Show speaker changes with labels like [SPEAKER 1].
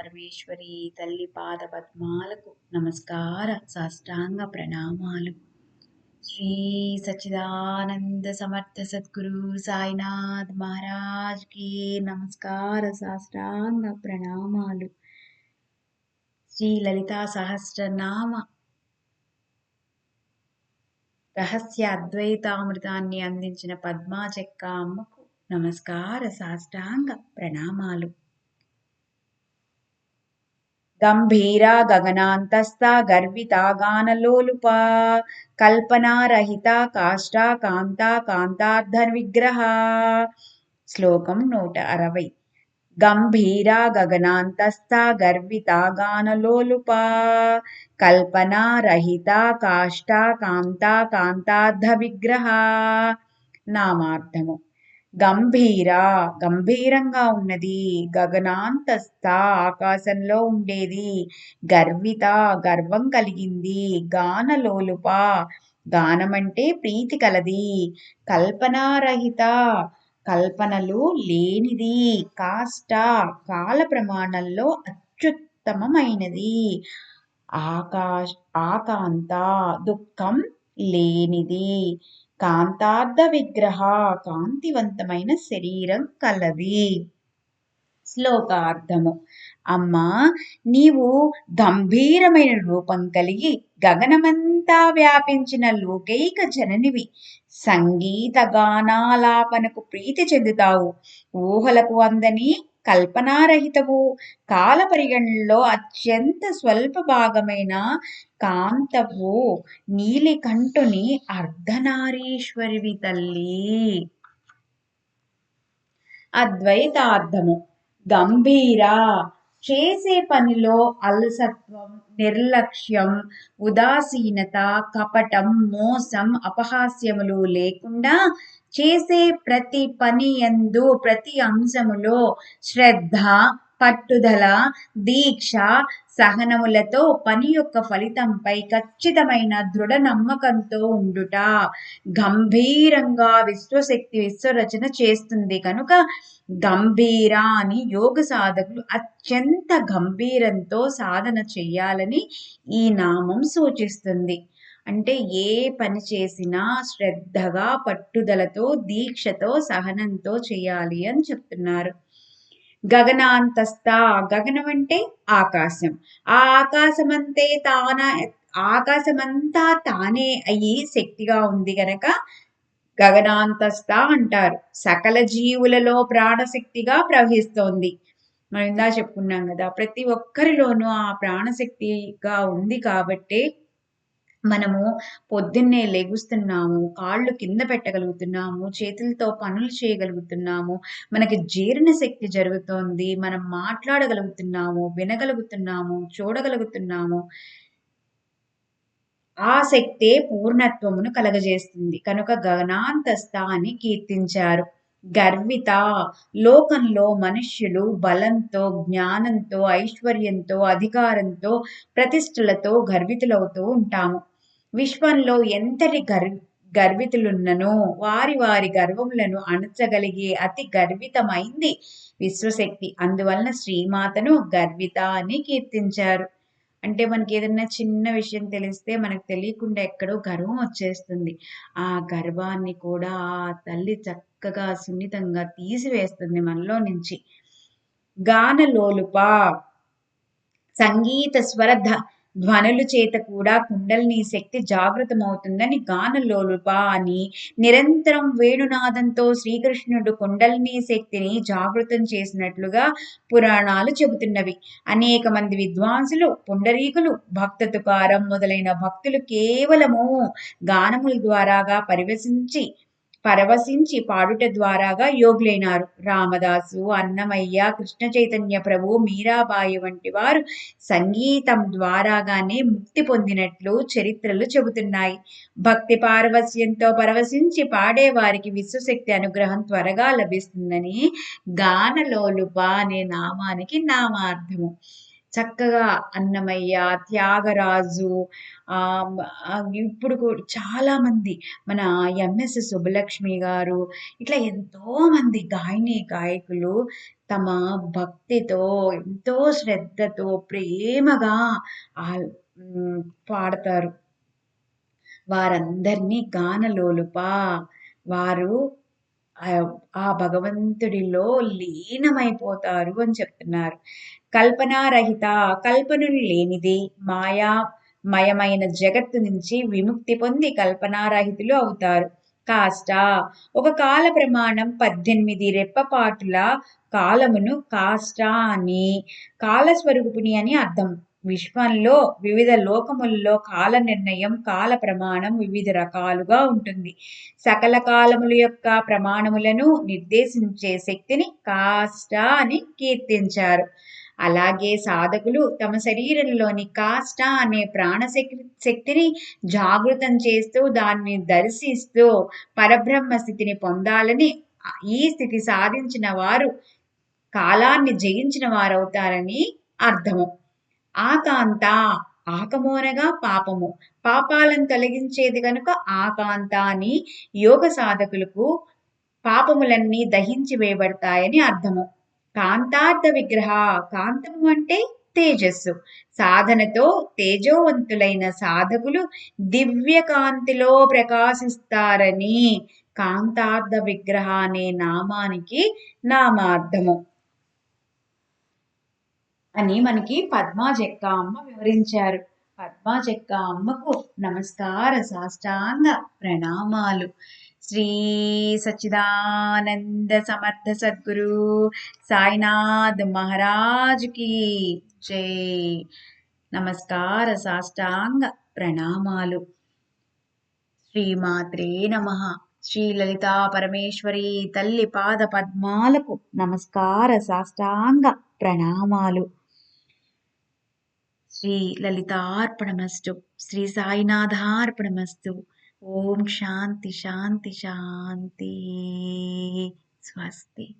[SPEAKER 1] పరమేశ్వరి తల్లి పాద పద్మాలకు నమస్కార సాష్టాంగ ప్రణామాలు. శ్రీ సచిదానంద సమర్థ సద్గురు సాయినాథ్ మహారాజ్కి నమస్కార సాష్టాంగ ప్రణామాలు. శ్రీ లలితా సహస్రనామ రహస్య అద్వైతామృతాన్ని అందించిన పద్మా చెక్క అమ్మకు నమస్కార సాష్టాంగ ప్రణామాలు. గంభీరా గగనాంతస్థ గర్విత గానలోలుప కల్పనారహిత కాష్ట కాంత కాంతార్థర్విగ్రహ శ్లోకం నూట అరవై. గంభీరా గగనాంతస్థ గర్విత గానలోలుప కల్పనారహిత కాష్ట కాంత కాంతార్థ విగ్రహ. నామార్థము. గంభీర గంభీరంగా ఉన్నది. గగనాంతస్థ ఆకాశంలో ఉండేది. గర్విత గర్వం కలిగింది. గానలోలుప గానమంటే ప్రీతి కలది. కల్పనారహిత కల్పనలు లేనిది. కాష్ట కాల ప్రమాణంలో అత్యుత్తమమైనది. ఆకాశ ఆకాంత దుఃఖం లేనిది. కాంతార్థ విగ్రహ కాంతివంతమైన శరీరం కలది. శ్లోకార్థము. అమ్మా నీవు గంభీరమైన రూపం కలిగి గగనమంతా వ్యాపించిన లోకైక జననివి. సంగీత గానాలాపనకు ప్రీతి చెందుతావు. ఊహలకు అందని కల్పనారహితవు. కాల పరిగణలో అత్యంత స్వల్ప భాగమైన కాంతవు నీలికంఠుని అర్ధనారీశ్వరివి తల్లి. అద్వైతార్థము. గంభీర చేసే పనిలో అలసత్వం నిర్లక్ష్యం ఉదాసీనత కపటం మోసం అపహాస్యములు లేకుండా చేసే ప్రతి పని ఎందు ప్రతి అంశములో శ్రద్ధ పట్టుదల దీక్ష సహనములతో పని యొక్క ఫలితంపై ఖచ్చితమైన దృఢ నమ్మకంతో ఉండుట గంభీరంగా విశ్వశక్తి విశ్వరచన చేస్తుంది. కనుక గంభీర అని యోగ సాధకులు అత్యంత గంభీరంతో సాధన చెయ్యాలని ఈ నామం సూచిస్తుంది. అంటే ఏ పని చేసినా శ్రద్ధగా పట్టుదలతో దీక్షతో సహనంతో చేయాలి అని చెప్తున్నారు. గగనాంతస్థ. గగనం అంటే ఆకాశం. ఆ ఆకాశమంతే తాన ఆకాశమంతా తానే అయ్యి శక్తిగా ఉంది గనక గగనాంతస్థ అంటారు. సకల జీవులలో ప్రాణశక్తిగా ప్రవహిస్తోంది. మనం ఇందా చెప్పుకున్నాం కదా ప్రతి ఒక్కరిలోనూ ఆ ప్రాణశక్తిగా ఉంది కాబట్టే మనము పొద్దున్నే లెగుస్తున్నాము కాళ్ళు కింద పెట్టగలుగుతున్నాము చేతులతో పనులు చేయగలుగుతున్నాము మనకి జీర్ణ శక్తి జరుగుతోంది మనం మాట్లాడగలుగుతున్నాము వినగలుగుతున్నాము చూడగలుగుతున్నాము. ఆ శక్తే పూర్ణత్వమును కలగజేస్తుంది. కనుక గగనాంతస్థ అని కీర్తించారు. గర్విత. లోకంలో మనుష్యులు బలంతో జ్ఞానంతో ఐశ్వర్యంతో అధికారంతో ప్రతిష్టలతో గర్వితులవుతూ ఉంటాము. విశ్వంలో ఎంతటి గర్వ గర్వితులున్ననో వారి వారి గర్వములను అణచగలిగే అతి గర్వితమైంది విశ్వశక్తి. అందువలన శ్రీమాతను గర్విత అని కీర్తించారు. అంటే మనకి ఏదైనా చిన్న విషయం తెలిస్తే మనకు తెలియకుండా ఎక్కడో గర్వం వచ్చేస్తుంది. ఆ గర్వాన్ని కూడా ఆ తల్లి చక్కగా సున్నితంగా తీసివేస్తుంది మనలో నుంచి. గానలోలుప సంగీత స్వరధ ధ్వనుల చేత కూడా కుండలిని శక్తి జాగృతమవుతుందని గానలోలుప అని నిరంతరం వేణునాదంతో శ్రీకృష్ణుడు కుండలిని శక్తిని జాగృతం చేసినట్లుగా పురాణాలు చెబుతున్నవి. అనేక మంది విద్వాంసులు పుండరీకులు భక్త తుకారం మొదలైన భక్తులు కేవలము గానముల ద్వారాగా పరివశించి పరవశించి పాడుట ద్వారాగా యోగులైనారు. రామదాసు అన్నమయ్య కృష్ణ చైతన్య ప్రభు మీరాబాయి వంటి వారు సంగీతం ద్వారాగానే ముక్తి పొందినట్లు చరిత్రలు చెబుతున్నాయి. భక్తి పారవస్యంతో పరవశించి పాడేవారికి విశ్వశక్తి అనుగ్రహం త్వరగా లభిస్తుందని గానలోలుప అనే నామానికి నామార్థము. చక్కగా అన్నమయ్య త్యాగరాజు ఇప్పుడు కూడా చాలామంది మన ఎంఎస్ సుబ్బలక్ష్మి గారు ఇట్లా ఎంతోమంది గాయని గాయకులు తమ భక్తితో ఎంతో శ్రద్ధతో ప్రేమగా పాడతారు. వారందరినీ గానలోలుప వారు ఆ భగవంతుడిలో లీనమైపోతారు అని చెప్తున్నారు. కల్పనారహిత కల్పనలు లేనిది మాయా మయమైన జగత్తు నుంచి విముక్తి పొంది కల్పనారహితులు అవుతారు. కాష్ట ఒక కాల ప్రమాణం పద్దెనిమిది రెప్పపాటుల కాలమును కాష్ట అని కాలస్వరూపుని అని అర్థం. విశ్వంలో వివిధ లోకములలో కాల నిర్ణయం కాల ప్రమాణం వివిధ రకాలుగా ఉంటుంది. సకల కాలముల యొక్క ప్రమాణములను నిర్దేశించే శక్తిని కాష్ట అని కీర్తించారు. అలాగే సాధకులు తమ శరీరంలోని కాష్ట అనే ప్రాణశక్తి శక్తిని జాగృతం చేస్తూ దాన్ని దర్శిస్తూ పరబ్రహ్మ స్థితిని పొందాలని ఈ స్థితి సాధించిన వారు కాలాన్ని జయించిన వారవుతారని అర్థము. ఆకాంత ఆకమోనగా పాపము. పాపాలను తొలగించేది కనుక ఆకాంత అని యోగ సాధకులకు పాపములన్నీ దహించి వేయబడతాయని అర్థము. కాంతార్థ విగ్రహ కాంతము అంటే తేజస్సు. సాధనతో తేజోవంతులైన సాధకులు దివ్య కాంతిలో ప్రకాశిస్తారని కాంతార్థ విగ్రహ అనే నామానికి నామార్థము. అని మనకి పద్మా చెక్క అమ్మ వివరించారు. పద్మా చెక్క అమ్మకు నమస్కార సాష్టాంగ ప్రణామాలు. శ్రీ సచ్చిదానంద సమర్థ సద్గురు సాయినాథ్ మహారాజుకి జై. నమస్కార సాష్టాంగ ప్రణామాలు. శ్రీమాత్రే నమ. శ్రీ లలితా పరమేశ్వరి తల్లి పాద పద్మాలకు నమస్కార సాష్టాంగ ప్రణామాలు. శ్రీ లలితార్పణమస్తు శ్రీ సాయినాథార్పణమస్తు. ఓం శాంతి శాంతి శాంతి. స్వస్తి.